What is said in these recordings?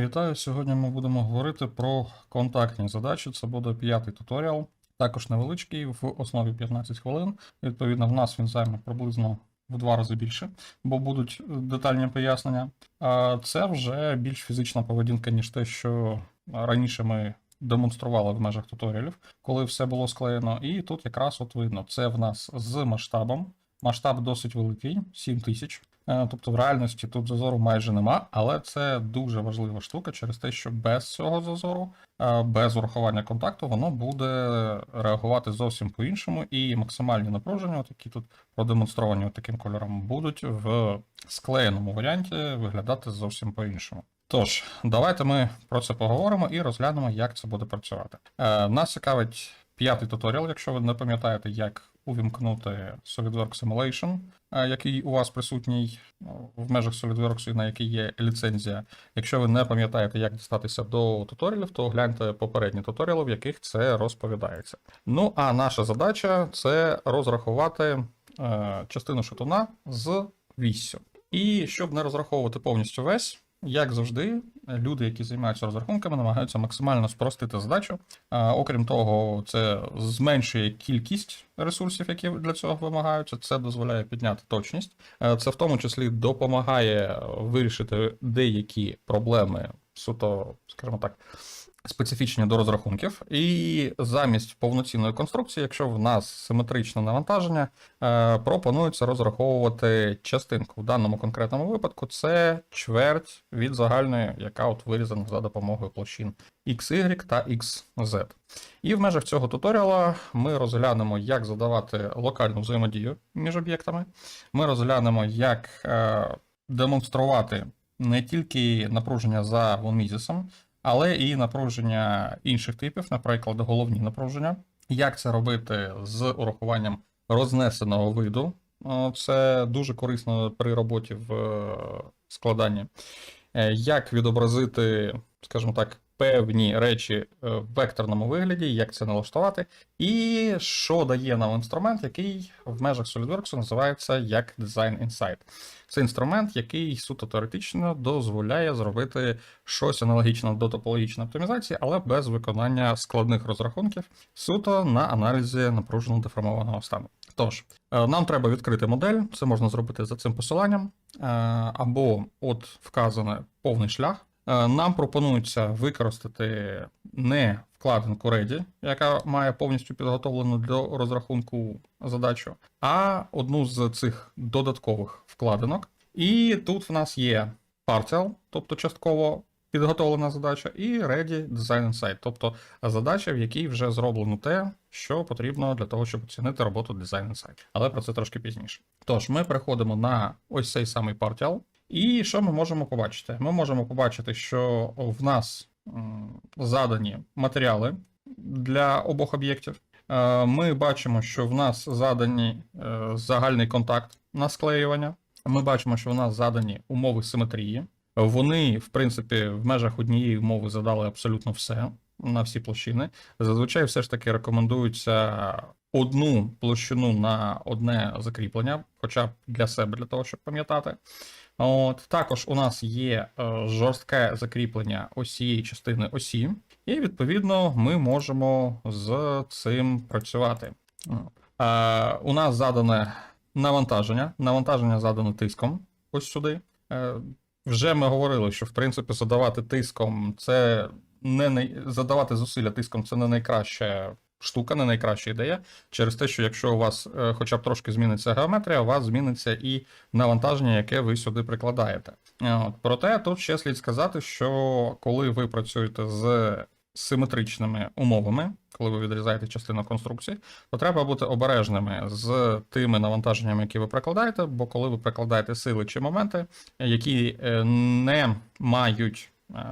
Вітаю! Сьогодні ми будемо говорити про контактні задачі. Це буде п'ятий туторіал, також невеличкий, в основі 15 хвилин. Відповідно, в нас він займе приблизно в два рази більше, бо будуть детальні пояснення. А це вже більш фізична поведінка, ніж те, що раніше ми демонстрували в межах туторіалів, коли все було склеєно. І тут якраз от видно, це в нас з масштабом. Масштаб досить великий 7000. Е, Тобто в реальності тут зазору майже нема, але це дуже важлива штука через те, що без цього зазору, е, без урахування контакту, воно буде реагувати зовсім по-іншому, і максимальні напруження, які тут продемонстровані таким кольором, будуть в склеєному варіанті виглядати зовсім по-іншому. Тож, давайте ми про це поговоримо і розглянемо, як це буде працювати. Е, Нас цікавить п'ятий туторіал, якщо ви не пам'ятаєте, як увімкнути SolidWorks Simulation, який у вас присутній ну, в межах SolidWorks на який є ліцензія. Якщо ви не пам'ятаєте, як дістатися до туторіалів, то гляньте попередні туторіали, в яких це розповідається. Ну а наша задача це розрахувати е, частину шатуна з віссю. І щоб не розраховувати повністю весь. Як завжди, люди, які займаються розрахунками, намагаються максимально спростити задачу. Окрім того, це зменшує кількість ресурсів, які для цього вимагаються. Це дозволяє підняти точність. Е, Це в тому числі допомагає вирішити деякі проблеми суто, скажімо так. Специфічні до розрахунків, і замість повноцінної конструкції, якщо в нас симетричне навантаження, е, пропонується розраховувати частинку. В даному конкретному випадку це чверть від загальної, яка от вирізана за допомогою площин XY та XZ. І в межах цього туторіала ми розглянемо, як задавати локальну взаємодію між об'єктами. Ми розглянемо, як е, демонструвати не тільки напруження за вонмізісом, але і напруження інших типів, наприклад, головні напруження. Як це робити з урахуванням рознесеного виду? Це дуже корисно при роботі в е, складанні. Е, Як відобразити, скажімо так, певні речі е, в векторному вигляді, як це налаштувати, і що дає нам інструмент, який в межах SolidWorks називається як Design Insight. Це інструмент, який суто теоретично дозволяє зробити щось аналогічне до топологічної оптимізації, але без виконання складних розрахунків, суто на аналізі напружено деформованого стану. Тож, е, нам треба відкрити модель, це можна зробити за цим посиланням, е, або от вказане повний шлях. Е, Нам пропонується використати не вкладинку Ready, яка має повністю підготовлену до розрахунку задачу, а одну з цих додаткових вкладинок. І тут в нас є Partial, тобто частково підготовлена задача, і Ready Design Insight, тобто задача, в якій вже зроблено те, що потрібно для того, щоб оцінити роботу Design Insight. Але про це трошки пізніше. Тож, ми переходимо на ось цей самий Partial. І що ми можемо побачити? Ми можемо побачити, що в нас задані матеріали для обох об'єктів. Е, Ми бачимо, що в нас задані е, загальний контакт на склеювання. Ми бачимо, що в нас задані умови симетрії. Вони, в принципі, в межах однієї умови задали абсолютно все на всі площини. Зазвичай все ж таки рекомендується одну площину на одне закріплення, хоча б для себе, для того, щоб пам'ятати. От також у нас є е, жорстке закріплення ось цієї частини осі, і відповідно ми можемо з цим працювати. Е, у нас задане навантаження. Навантаження задане тиском ось сюди. Е, вже ми говорили, що в принципі задавати тиском це не най... задавати зусилля тиском це не найкраща штука, не найкраща ідея. Через те, що якщо у вас е, хоча б трошки зміниться геометрія, у вас зміниться і навантаження, яке ви сюди прикладаєте. Е, От. Проте тут ще слід сказати, що коли ви працюєте з симетричними умовами, коли ви відрізаєте частину конструкції, то треба бути обережними з тими навантаженнями, які ви прикладаєте, бо коли ви прикладаєте сили чи моменти, які е, не мають,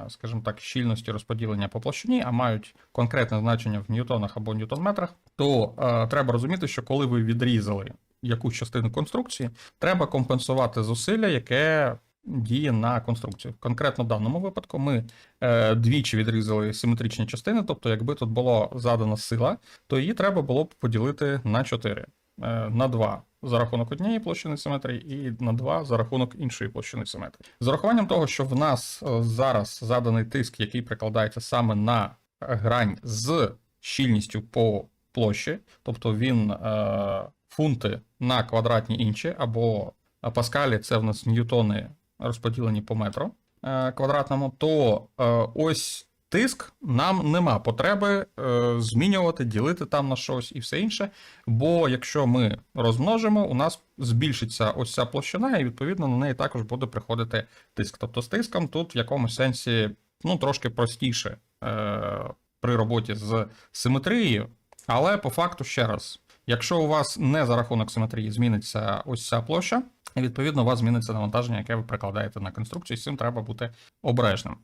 скажімо так, щільності розподілення по площині, а мають конкретне значення в ньютонах або ньютон-метрах, то е, треба розуміти, що коли ви відрізали якусь частину конструкції, треба компенсувати зусилля, яке діє на конструкцію. Конкретно в даному випадку ми е, двічі відрізали симетричні частини, тобто, якби тут була задана сила, то її треба було б поділити на 4. Е, на 2 за рахунок однієї площини симетрії і на 2 за рахунок іншої площини симетрії. З урахуванням того, що в нас е, зараз заданий тиск, який прикладається саме на грань з щільністю по площі, тобто він е, фунти на квадратні інчі, або паскалі це в нас ньютони розподілені по метру квадратному, то ось тиск нам нема потреби е, змінювати, ділити там на щось і все інше. Бо якщо ми розмножимо, у нас збільшиться ось ця площина, і відповідно на неї також буде приходити тиск. Тобто з тиском тут в якомусь сенсі ну, трошки простіше е, при роботі з симетрією, але по факту ще раз. Якщо у вас не за рахунок симетрії зміниться ось ця площа, відповідно, у вас зміниться навантаження, яке ви прикладаєте на конструкцію, і з цим треба бути обережним.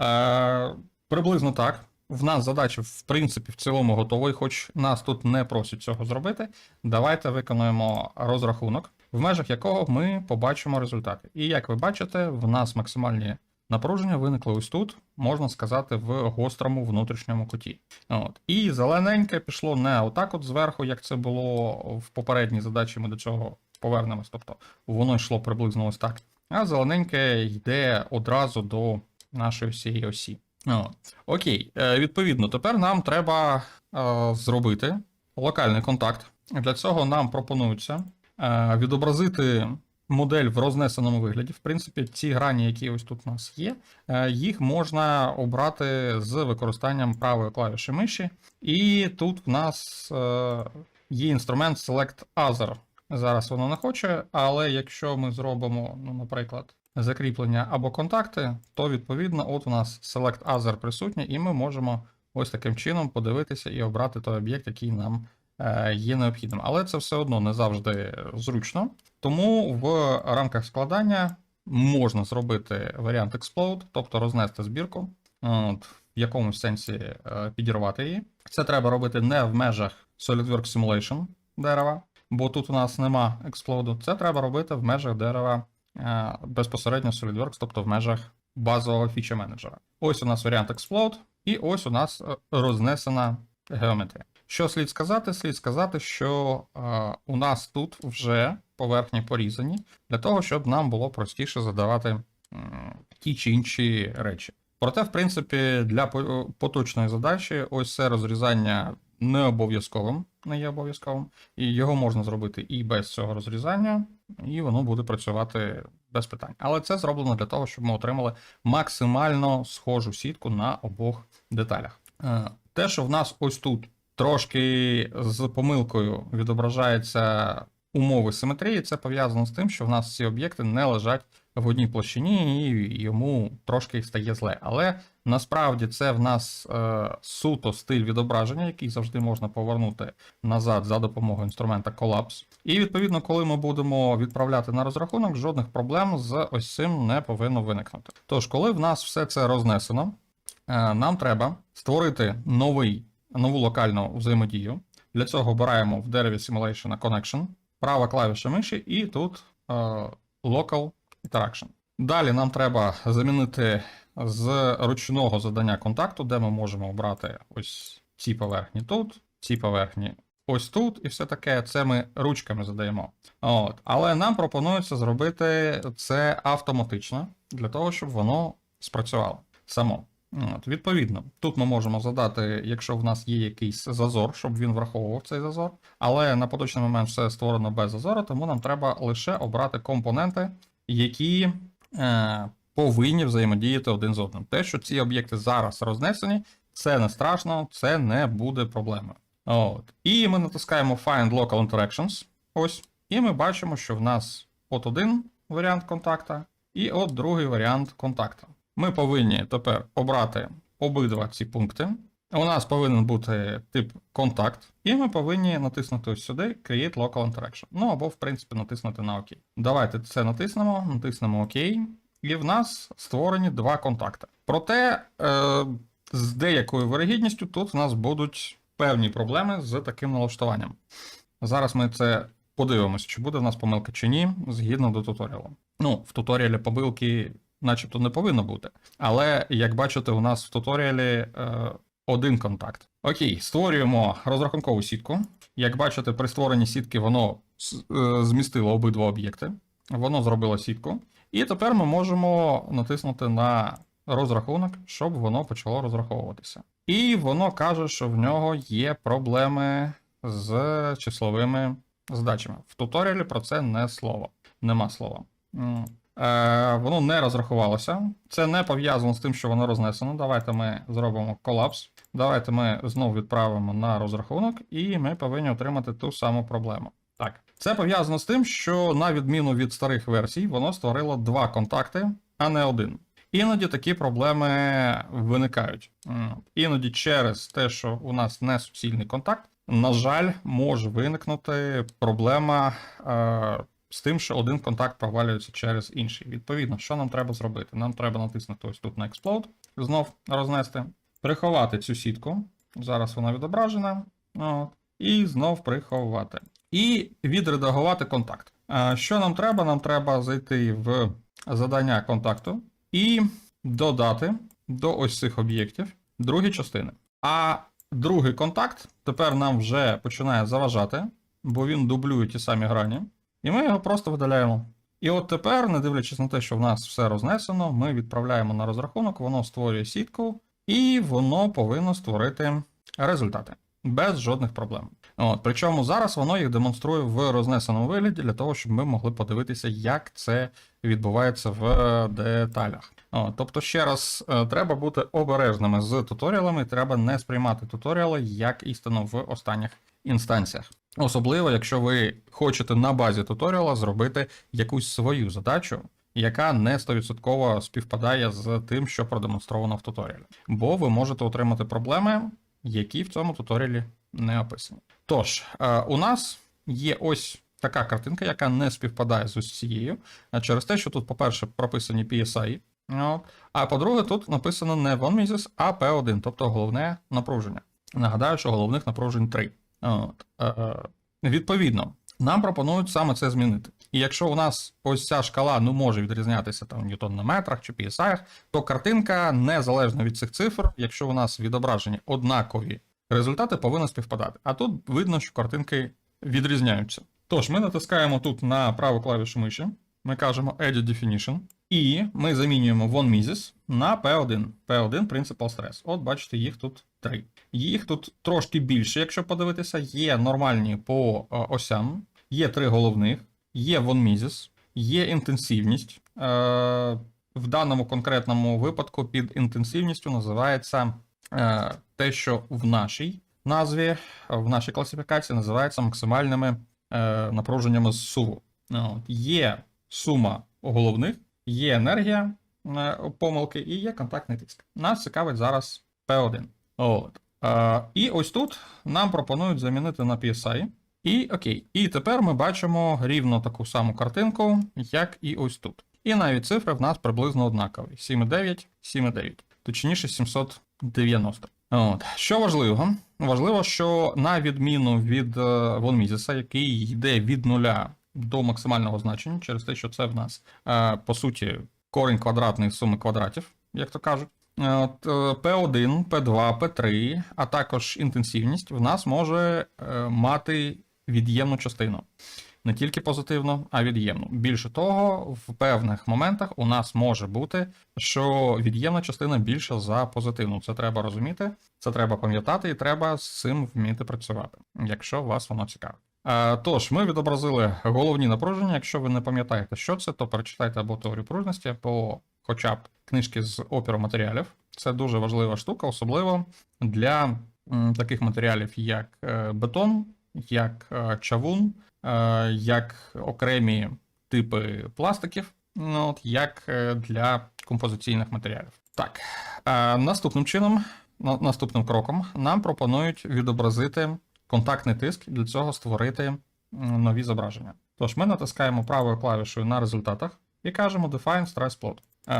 Е, приблизно так. В нас задача, в принципі, в цілому готова, хоч нас тут не просять цього зробити. Давайте виконуємо розрахунок, в межах якого ми побачимо результати. І як ви бачите, в нас максимальні напруження виникли ось тут, можна сказати, в гострому внутрішньому куті. От. І зелененьке пішло не отак, от зверху, як це було в попередній задачі. Ми до цього повернемось. Тобто воно йшло приблизно ось так. А зелененьке йде одразу до нашої всієї осі. О, окей, е, відповідно, тепер нам треба е, зробити локальний контакт. Для цього нам пропонується е, відобразити модель в рознесеному вигляді. В принципі, ці грані, які ось тут у нас є, їх можна обрати з використанням правої клавіші миші. І тут в нас є інструмент Select Other. Зараз воно не хоче, але якщо ми зробимо, ну, наприклад, закріплення або контакти, то відповідно, от у нас Select Other присутній, і ми можемо ось таким чином подивитися і обрати той об'єкт, який нам е, є необхідним. Але це все одно не завжди зручно. Тому в рамках складання можна зробити варіант Explode, тобто рознести збірку, от, в якомусь сенсі е, підірвати її. Це треба робити не в межах SolidWorks Simulation дерева, бо тут у нас нема експлоду. Це треба робити в межах дерева е, безпосередньо SolidWorks, тобто в межах базового фіча менеджера. Ось у нас варіант Explode, і ось у нас е, рознесена геометрія. Що слід сказати? Слід сказати, що е, у нас тут вже поверхні порізані для того, щоб нам було простіше задавати м, ті чи інші речі. Проте, в принципі, для поточної задачі ось це розрізання не обов'язковим, не є обов'язковим, і його можна зробити і без цього розрізання, і воно буде працювати без питань. Але це зроблено для того, щоб ми отримали максимально схожу сітку на обох деталях. Е, Те, що в нас ось тут трошки з помилкою відображаються умови симетрії, це пов'язано з тим, що в нас ці об'єкти не лежать в одній площині, і йому трошки стає зле. Але насправді це в нас е, суто стиль відображення, який завжди можна повернути назад за допомогою інструмента Collapse. І відповідно, коли ми будемо відправляти на розрахунок, жодних проблем з ось цим не повинно виникнути. Тож, коли в нас все це рознесено, е, нам треба створити новий, нову локальну взаємодію. Для цього обираємо в дереві Simulation Connection, права клавіша миші, і тут е, Local Interaction. Далі нам треба замінити з ручного задання контакту, де ми можемо обрати ось ці поверхні тут, ці поверхні ось тут, і все таке. Це ми ручками задаємо. От. Але нам пропонується зробити це автоматично для того, щоб воно спрацювало само. От, відповідно, тут ми можемо задати, якщо в нас є якийсь зазор, щоб він враховував цей зазор. Але на поточний момент все створено без зазору, тому нам треба лише обрати компоненти, які е, повинні взаємодіяти один з одним. Те, що ці об'єкти зараз рознесені, це не страшно, це не буде проблемою. От. І ми натискаємо Find Local Interactions. Ось. І ми бачимо, що в нас от один варіант контакта, і от другий варіант контакта. Ми повинні тепер обрати обидва ці пункти. У нас повинен бути тип контакт, і ми повинні натиснути ось сюди Create Local Interaction. Ну або, в принципі, натиснути на ОК. Давайте це натиснемо, натиснемо ОК, і в нас створені два контакти. Проте е, з деякою вирогідністю тут в нас будуть певні проблеми з таким налаштуванням. Зараз ми це подивимося, чи буде в нас помилка чи ні, згідно до туторіалу. Ну, в туторіалі помилки начебто не повинно бути. Але як бачите, у нас в туторіалі е, один контакт. Окей, створюємо розрахункову сітку. Як бачите, при створенні сітки воно е, змістило обидва об'єкти. Воно зробило сітку. І тепер ми можемо натиснути на розрахунок, щоб воно почало розраховуватися. І воно каже, що в нього є проблеми з числовими задачами. В туторіалі про це не слово. Нема слова. Е, воно не розрахувалося. Це не пов'язано з тим, що воно рознесено. Давайте ми зробимо колапс. Давайте ми знову відправимо на розрахунок, і ми повинні отримати ту саму проблему. Так, це пов'язано з тим, що на відміну від старих версій, воно створило два контакти, а не один. Іноді такі проблеми виникають. Іноді через те, що у нас не суцільний контакт, на жаль, може виникнути проблема е, з тим, що один контакт провалюється через інший. Відповідно, що нам треба зробити? Нам треба натиснути ось тут на Explode, знов рознести, приховати цю сітку. Зараз вона відображена. От, і знов приховати. І відредагувати контакт. А що нам треба? Нам треба зайти в задання контакту і додати до ось цих об'єктів другі частини. А другий контакт тепер нам вже починає заважати, бо він дублює ті самі грані. І ми його просто видаляємо. І от тепер, не дивлячись на те, що в нас все рознесено, ми відправляємо на розрахунок, воно створює сітку, і воно повинно створити результати без жодних проблем. От, причому зараз воно їх демонструє в рознесеному вигляді для того, щоб ми могли подивитися, як це відбувається в е, деталях. От, тобто, ще раз, е, треба бути обережними з туторіалами, треба не сприймати туторіали як істину в останніх інстанціях. Особливо, якщо ви хочете на базі туторіала зробити якусь свою задачу, яка не 100% співпадає з тим, що продемонстровано в туторіалі. Бо ви можете отримати проблеми, які в цьому туторіалі не описані. Тож, е, у нас є ось така картинка, яка не співпадає з ось цією, е, через те, що тут, по-перше, прописані PSI, а по-друге, тут написано не von Mises, а P1, тобто головне напруження. Нагадаю, що головних напружень 3. От, е, відповідно, нам пропонують саме це змінити. І якщо у нас ось ця шкала ну, може відрізнятися там в ньютон на метрах чи PSI, то картинка незалежно від цих цифр, якщо у нас відображені однакові результати, повинна співпадати. А тут видно, що картинки відрізняються. Тож, ми натискаємо тут на праву клавішу миші, ми кажемо Edit Definition, і ми замінюємо von Mises на P1. P1 Principal Stress. От бачите, їх тут три. Їх тут трошки більше, якщо подивитися, є нормальні по е, осям, є три головних, є von Mises, є інтенсивність. Е, в даному конкретному випадку під інтенсивністю називається е, те, що в нашій назві, в нашій класифікації називається максимальними е, напруженнями з суву. Є сума головних, є енергія помилки і є контактний тиск. Нас цікавить зараз P1. От. І ось тут нам пропонують замінити на PSI. І окей. І тепер ми бачимо рівно таку саму картинку, як і ось тут. І навіть цифри в нас приблизно однакові: 7,9, 7,9, точніше 790. От. Що важливо? Важливо, що на відміну від е, Вон Мізеса, який йде від нуля до максимального значення, через те, що це в нас е, по суті корінь квадратний суми квадратів, як то кажуть. От, е, P1, P2, P3, а також інтенсивність в нас може е, мати від'ємну частину. Не тільки позитивну, а від'ємну. Більше того, в певних моментах у нас може бути, що від'ємна частина більша за позитивну. Це треба розуміти, це треба пам'ятати, і треба з цим вміти працювати, якщо вас воно цікавить. Е, Тож, ми відобразили головні напруження. Якщо ви не пам'ятаєте, що це, то перечитайте або теорію пружності, або хоча б книжки з опіру матеріалів. Це дуже важлива штука, особливо для таких матеріалів, як е, бетон, як е, чавун, е, як окремі типи пластиків, ну, от, як е, для композиційних матеріалів. Так, наступним чином, наступним кроком, нам пропонують відобразити контактний тиск, для цього створити нові зображення. Тож ми натискаємо правою клавішою на результатах і кажемо Define Stress Plot.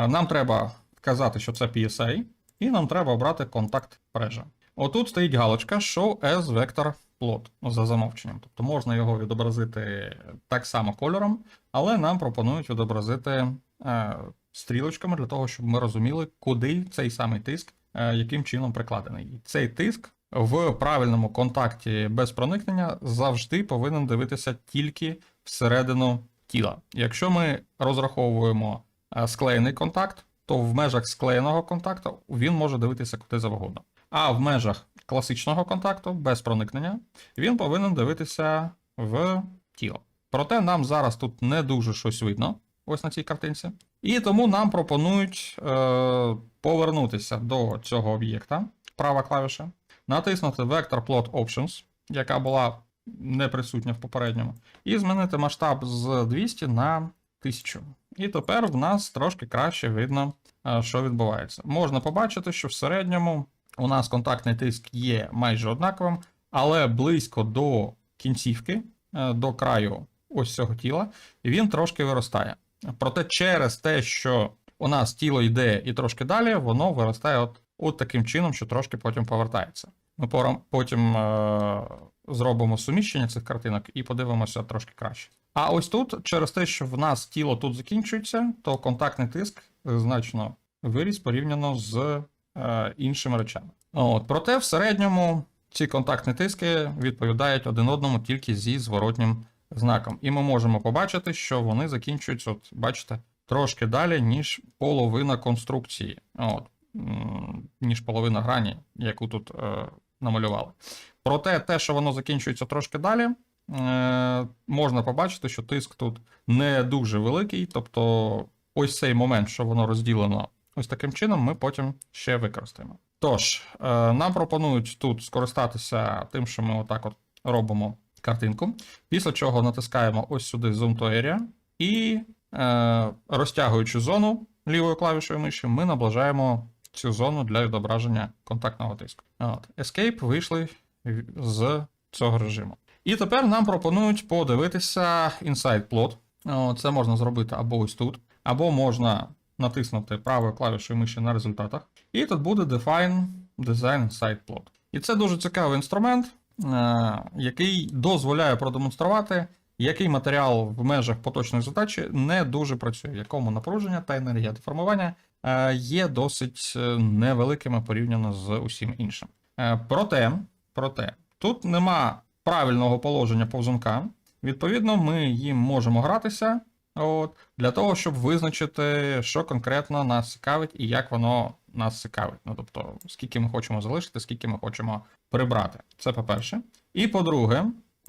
Нам треба вказати, що це PSA, і нам треба обрати контакт прежа. Отут стоїть галочка Show as Vector Plot за замовченням. Тобто можна його відобразити так само кольором, але нам пропонують відобразити е, стрілочками для того, щоб ми розуміли, куди цей самий тиск е, яким чином прикладений. Цей тиск в правильному контакті без проникнення завжди повинен дивитися тільки всередину тіла. Якщо ми розраховуємо е, склеєний контакт, то в межах склеєного контакту він може дивитися куди завгодно. А в межах класичного контакту без проникнення він повинен дивитися в тіло. Проте нам зараз тут не дуже щось видно, ось на цій картинці. І тому нам пропонують е, повернутися до цього об'єкта, права клавіша, натиснути Vector Plot Options, яка була не присутня в попередньому, і змінити масштаб з 200 на 1000. І тепер в нас трошки краще видно, е, що відбувається. Можна побачити, що в середньому у нас контактний тиск є майже однаковим, але близько до кінцівки, е, до краю ось цього тіла, він трошки виростає. Проте через те, що у нас тіло йде і трошки далі, воно виростає от, от таким чином, що трошки потім повертається. Ми потім е- зробимо суміщення цих картинок і подивимося трошки краще. А ось тут, через те, що в нас тіло тут закінчується, то контактний тиск е, значно виріс порівняно з іншими речами. От, проте, в середньому ці контактні тиски відповідають один одному тільки зі зворотнім знаком. І ми можемо побачити, що вони закінчуються, от бачите, трошки далі, ніж половина конструкції, от, ніж половина грані, яку тут е, намалювали. Проте, те, що воно закінчується трошки далі, е, можна побачити, що тиск тут не дуже великий. Тобто, ось цей момент, що воно розділено ось таким чином, ми потім ще використаємо. Тож, е, нам пропонують тут скористатися тим, що ми отак от робимо картинку. Після чого натискаємо ось сюди Zoom to Area, і е, розтягуючи зону лівою клавішою миші, ми наближаємо цю зону для відображення контактного тиску. От. Escape вийшли з цього режиму. І тепер нам пропонують подивитися Inside Plot. Це можна зробити або ось тут, або можна натиснути правою клавішою миші на результатах. І тут буде Define Design Inside Plot. І це дуже цікавий інструмент, е, який дозволяє продемонструвати, який матеріал в межах поточної задачі не дуже працює, в якому напруження та енергія деформування е, є досить е, невеликими порівняно з усім іншим. Проте, проте, тут нема правильного положення повзунка. Відповідно, ми їм можемо гратися от, для того, щоб визначити, що конкретно нас цікавить і як воно нас цікавить. Ну, тобто, скільки ми хочемо залишити, скільки ми хочемо прибрати. Це по-перше. І по-друге,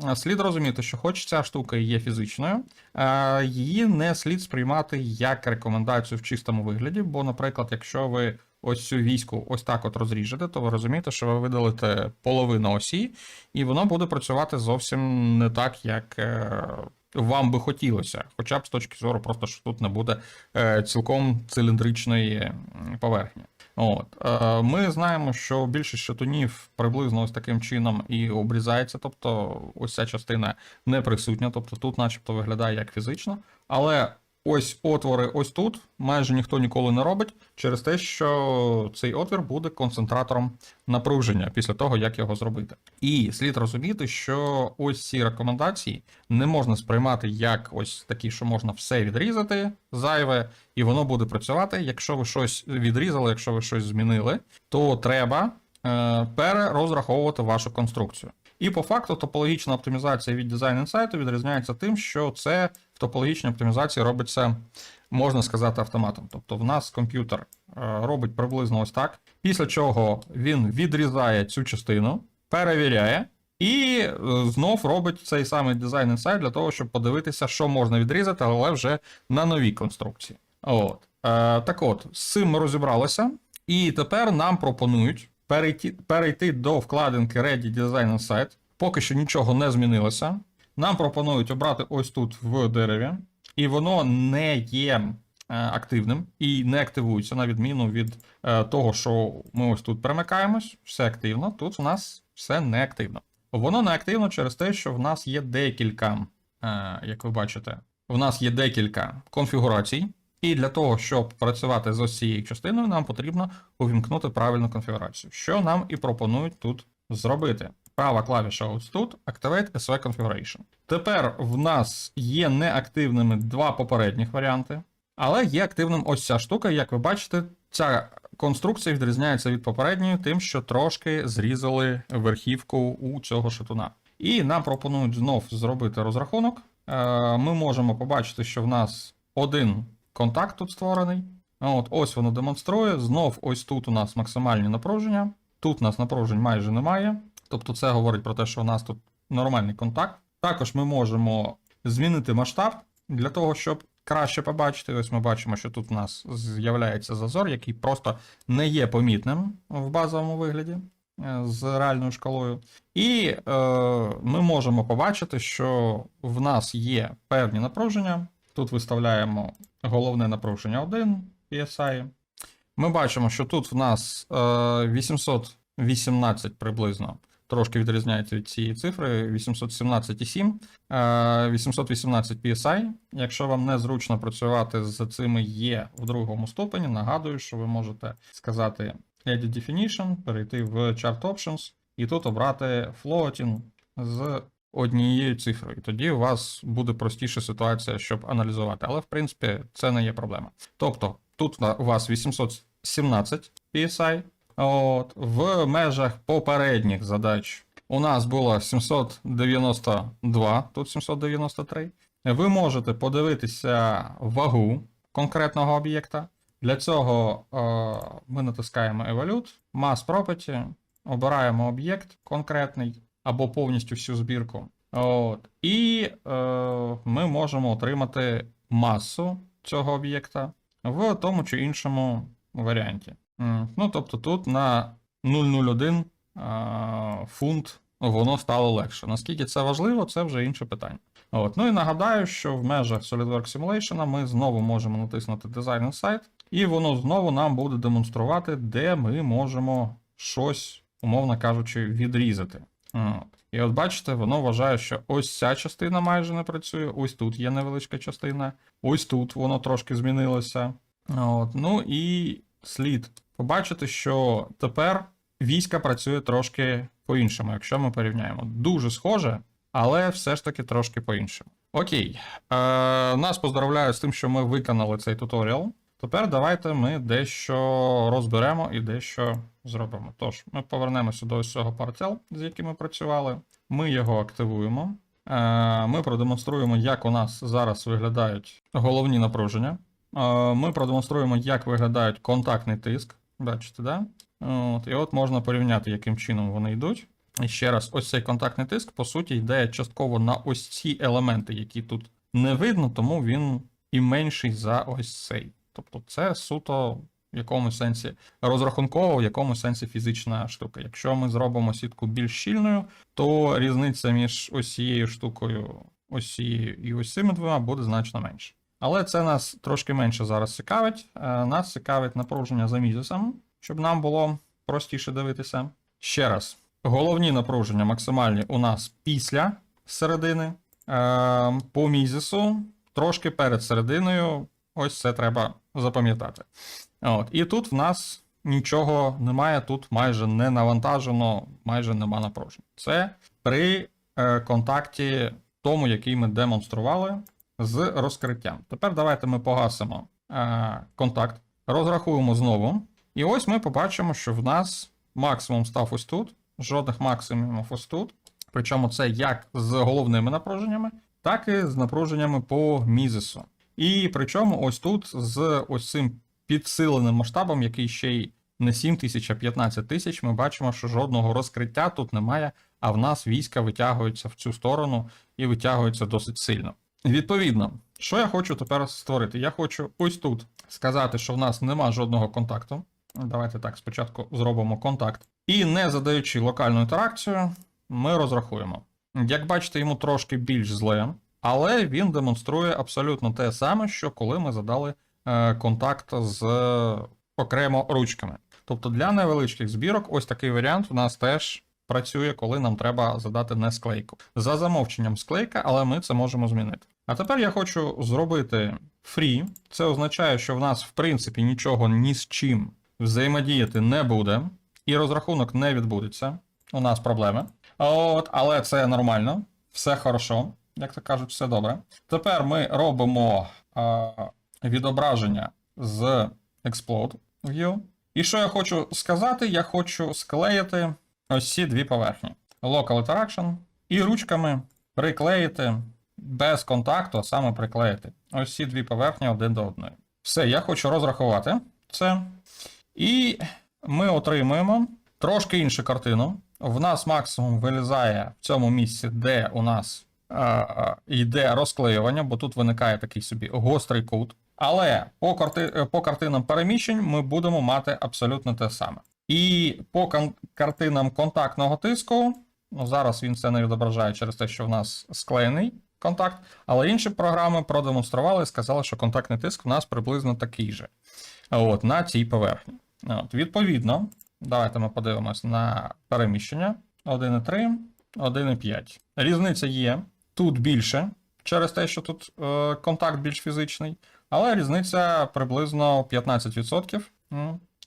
е, слід розуміти, що хоч ця штука є фізичною, е, її не слід сприймати як рекомендацію в чистому вигляді, бо, наприклад, якщо ви ось цю війську ось так от розріжете, то ви розумієте, що ви видалите половину осі, і воно буде працювати зовсім не так, як е, вам би хотілося. Хоча б з точки зору, просто що тут не буде е, цілком циліндричної поверхні. От. Е, Ми знаємо, що більшість шатунів приблизно ось таким чином і обрізається, тобто ось ця частина не присутня, тобто тут, начебто, виглядає як фізично. Але ось отвори ось тут майже ніхто ніколи не робить через те, що цей отвір буде концентратором напруження після того, як його зробити. І слід розуміти, що ось ці рекомендації не можна сприймати як ось такі, що можна все відрізати зайве, і воно буде працювати. Якщо ви щось відрізали, якщо ви щось змінили, то треба е, перерозраховувати вашу конструкцію. І по факту топологічна оптимізація від Design Insight відрізняється тим, що це в топологічній оптимізації робиться, можна сказати, автоматом. Тобто в нас комп'ютер е, робить приблизно ось так, після чого він відрізає цю частину, перевіряє. І е, знов робить цей самий Design Insight для того, щоб подивитися, що можна відрізати, але вже на новій конструкції. От. Е, так от, з цим ми розібралися, і тепер нам пропонують перейти, перейти до вкладинки Ready Design Insight. Поки що нічого не змінилося. Нам пропонують обрати ось тут в дереві, і воно не є е, активним і не активується, на відміну від е, того, що ми ось тут перемикаємось, все активно. Тут у нас все не активно. Воно не активно через те, що в нас є декілька, е, як ви бачите, в нас є декілька конфігурацій. І для того, щоб працювати з ось цією частиною, нам потрібно увімкнути правильну конфігурацію, що нам і пропонують тут зробити. Права клавіша ось тут Activate SV Configuration. Тепер в нас є неактивними два попередніх варіанти, але є активним ось ця штука. Як ви бачите, ця конструкція відрізняється від попередньої, тим, що трошки зрізали верхівку у цього шатуна. І нам пропонують знов зробити розрахунок. Е, Ми можемо побачити, що в нас один контакт тут створений. От, ось воно демонструє. Знов ось тут у нас максимальні напруження. Тут у нас напружень майже немає. Тобто це говорить про те, що у нас тут нормальний контакт. Також ми можемо змінити масштаб для того, щоб краще побачити. Ось ми бачимо, що тут у нас з'являється зазор, який просто не є помітним в базовому вигляді е, з реальною шкалою. І е, ми можемо побачити, що в нас є певні напруження. Тут виставляємо головне напруження 1 PSI. Ми бачимо, що тут в нас е, 818 приблизно. Трошки відрізняється від цієї цифри 817,7, е, 818 PSI. Якщо вам незручно працювати з цими є в другому ступені, нагадую, що ви можете сказати Edit Definition, перейти в Chart Options і тут обрати Floating з однією цифрою. Тоді у вас буде простіша ситуація, щоб аналізувати. Але в принципі це не є проблема. Тобто тут у вас 817 PSI. От, в межах попередніх задач у нас було 792, тут 793. Ви можете подивитися вагу конкретного об'єкта. Для цього е, ми натискаємо Evolute, Mass Property, обираємо об'єкт конкретний або повністю всю збірку. От, і е, ми можемо отримати масу цього об'єкта в тому чи іншому варіанті. Ну, тобто тут на 0,01 а, фунт воно стало легше. Наскільки це важливо, це вже інше питання. От. Ну і нагадаю, що в межах SolidWorks Simulation ми знову можемо натиснути Design Insight, і воно знову нам буде демонструвати, де ми можемо щось, умовно кажучи, відрізати. От. І от бачите, воно вважає, що ось ця частина майже не працює, ось тут є невеличка частина, ось тут воно трошки змінилося. От. Ну і слід побачити, що тепер війська працює трошки по-іншому, якщо ми порівняємо. Дуже схоже, але все ж таки трошки по-іншому. Окей. Е, нас поздравляють з тим, що ми виконали цей туторіал. Тепер давайте ми дещо розберемо і дещо зробимо. Тож, ми повернемося до ось цього партел, з яким ми працювали. Ми його активуємо. Е, Ми продемонструємо, як у нас зараз виглядають головні напруження. Е, Ми продемонструємо, як виглядають контактний тиск. Бачите, да? От, і от можна порівняти, яким чином вони йдуть. І ще раз, ось цей контактний тиск, по суті, йде частково на ось ці елементи, які тут не видно, тому він і менший за ось цей. Тобто це суто в якомусь сенсі розрахунково, в якомусь сенсі фізична штука. Якщо ми зробимо сітку більш щільною, то різниця між ось штукою, ось цією і ось двома буде значно менше. Але це нас трошки менше зараз цікавить. Е, Нас цікавить напруження за мізисом, щоб нам було простіше дивитися. Ще раз, головні напруження максимальні у нас після середини. Е, По мізису трошки перед серединою. Ось це треба запам'ятати. От. І тут в нас нічого немає, тут майже не навантажено, майже нема напружень. Це при е, контакті тому, який ми демонстрували з розкриттям. Тепер давайте ми погасимо е, контакт, розрахуємо знову. І ось ми побачимо, що в нас максимум став ось тут, жодних максимумів ось тут. Причому це як з головними напруженнями, так і з напруженнями по мізису. І причому ось тут з ось цим підсиленим масштабом, який ще й не 7 тисяч, а 15 тисяч, ми бачимо, що жодного розкриття тут немає, а в нас війська витягуються в цю сторону і витягуються досить сильно. Відповідно, що я хочу тепер створити? Я хочу ось тут сказати, що в нас нема жодного контакту. Давайте так, спочатку зробимо контакт. І не задаючи локальну інтеракцію, ми розрахуємо. Як бачите, йому трошки більш зле, але він демонструє абсолютно те саме, що коли ми задали е, контакт з е, окремо ручками. Тобто для невеличких збірок ось такий варіант у нас теж працює, коли нам треба задати не склейку. За замовченням склейка, але ми це можемо змінити. А тепер я хочу зробити free. Це означає, що в нас в принципі нічого ні з чим взаємодіяти не буде, і розрахунок не відбудеться. У нас проблеми. От, але це нормально, все хорошо, як то кажуть, все добре. Тепер ми робимо а, відображення з Explode View. І що я хочу сказати? Я хочу склеїти ось ці дві поверхні. Local Interaction і ручками приклеїти без контакту, а саме приклеїти. Ось ці дві поверхні один до одної. Все, я хочу розрахувати це. І ми отримуємо трошки іншу картину. В нас максимум вилізає в цьому місці, де у нас е, е, йде розклеювання, бо тут виникає такий собі гострий кут. Але по, карти, е, по картинам переміщень ми будемо мати абсолютно те саме. І по картинам контактного тиску, ну зараз він це не відображає через те, що в нас склеєний контакт, але інші програми продемонстрували і сказали, що контактний тиск в нас приблизно такий же. От, на цій поверхні. От, відповідно, давайте ми подивимось на переміщення 1,3, 1,5. Різниця є тут більше, через те, що тут е, контакт більш фізичний, але різниця приблизно 15%.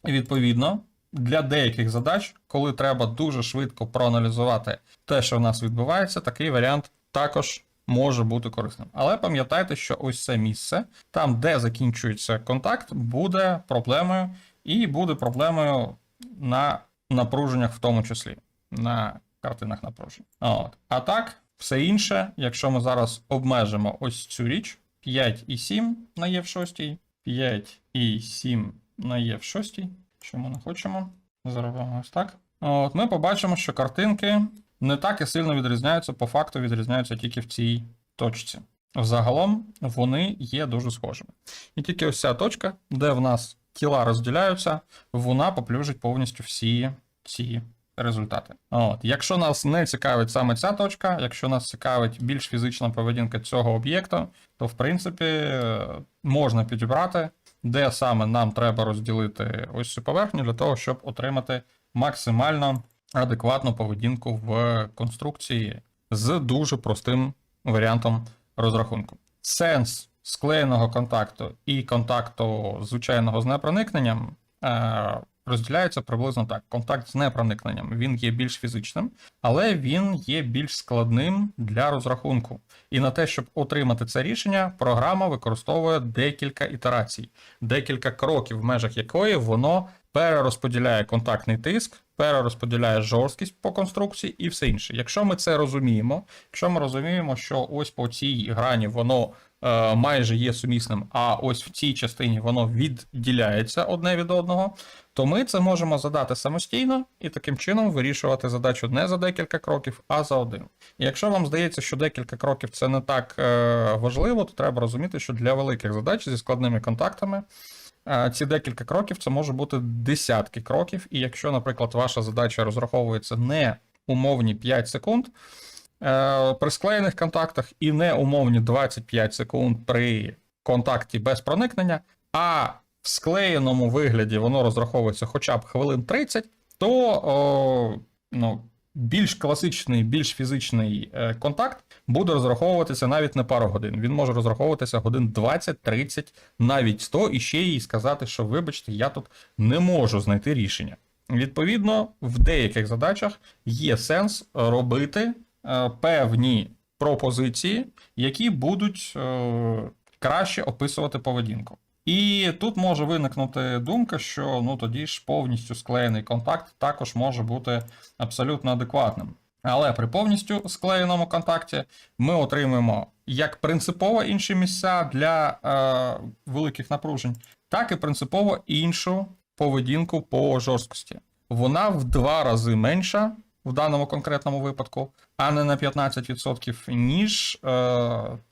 І відповідно, для деяких задач, коли треба дуже швидко проаналізувати те, що в нас відбувається, такий варіант також може бути корисним. Але пам'ятайте, що ось це місце, там, де закінчується контакт, буде проблемою, і буде проблемою на напруженнях, в тому числі, на картинах напружень. От. А так, все інше, якщо ми зараз обмежимо ось цю річ, 5,7 на Е в 6, 5,7 на Е в 6, що ми не хочемо, зробимо ось так. От, ми побачимо, що картинки не так і сильно відрізняються, по факту відрізняються тільки в цій точці. Загалом вони є дуже схожими. І тільки ось ця точка, де в нас тіла розділяються, вона поплюжить повністю всі ці результати. От. Якщо нас не цікавить саме ця точка, якщо нас цікавить більш фізична поведінка цього об'єкту, то в принципі е, можна підібрати, де саме нам треба розділити ось цю поверхню для того, щоб отримати максимально адекватну поведінку в конструкції з дуже простим варіантом розрахунку. Сенс склеєного контакту і контакту звичайного з непроникненням розділяється приблизно так. Контакт з непроникненням він є більш фізичним, але він є більш складним для розрахунку. І на те, щоб отримати це рішення, програма використовує декілька ітерацій, декілька кроків, в межах якої воно перерозподіляє контактний тиск, перерозподіляє жорсткість по конструкції і все інше. Якщо ми це розуміємо, якщо ми розуміємо, що ось по цій грані воно майже є сумісним, а ось в цій частині воно відділяється одне від одного, то ми це можемо задати самостійно і таким чином вирішувати задачу не за декілька кроків, а за один. І якщо вам здається, що декілька кроків це не так е, важливо, то треба розуміти, що для великих задач зі складними контактами. Е, Ці декілька кроків це може бути десятки кроків, і якщо, наприклад, ваша задача розраховується не умовні 5 секунд е, при склеєних контактах і не умовні 25 секунд при контакті без проникнення, а в склеєному вигляді воно розраховується хоча б хвилин 30, то о, ну, більш класичний, більш фізичний е, контакт буде розраховуватися навіть не пару годин. Він може розраховуватися годин 20, 30, навіть 100, і ще їй сказати, що вибачте, я тут не можу знайти рішення. Відповідно, в деяких задачах є сенс робити е, певні пропозиції, які будуть е, краще описувати поведінку. І тут може виникнути думка, що ну тоді ж повністю склеєний контакт також може бути абсолютно адекватним. Але при повністю склеєному контакті ми отримуємо як принципово інші місця для е, великих напружень, так і принципово іншу поведінку по жорсткості. Вона в два рази менша в даному конкретному випадку, а не на 15%, ніж е,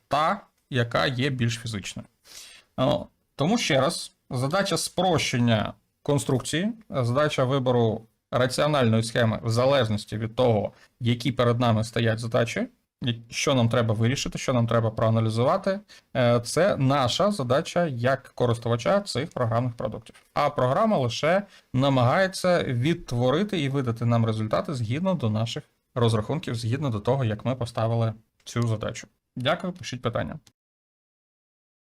та, яка є більш фізичною. Тому ще раз, задача спрощення конструкції, задача вибору раціональної схеми в залежності від того, які перед нами стоять задачі, що нам треба вирішити, що нам треба проаналізувати. Е, Це наша задача як користувача цих програмних продуктів. А програма лише намагається відтворити і видати нам результати згідно до наших розрахунків, згідно до того, як ми поставили цю задачу. Дякую, пишіть питання.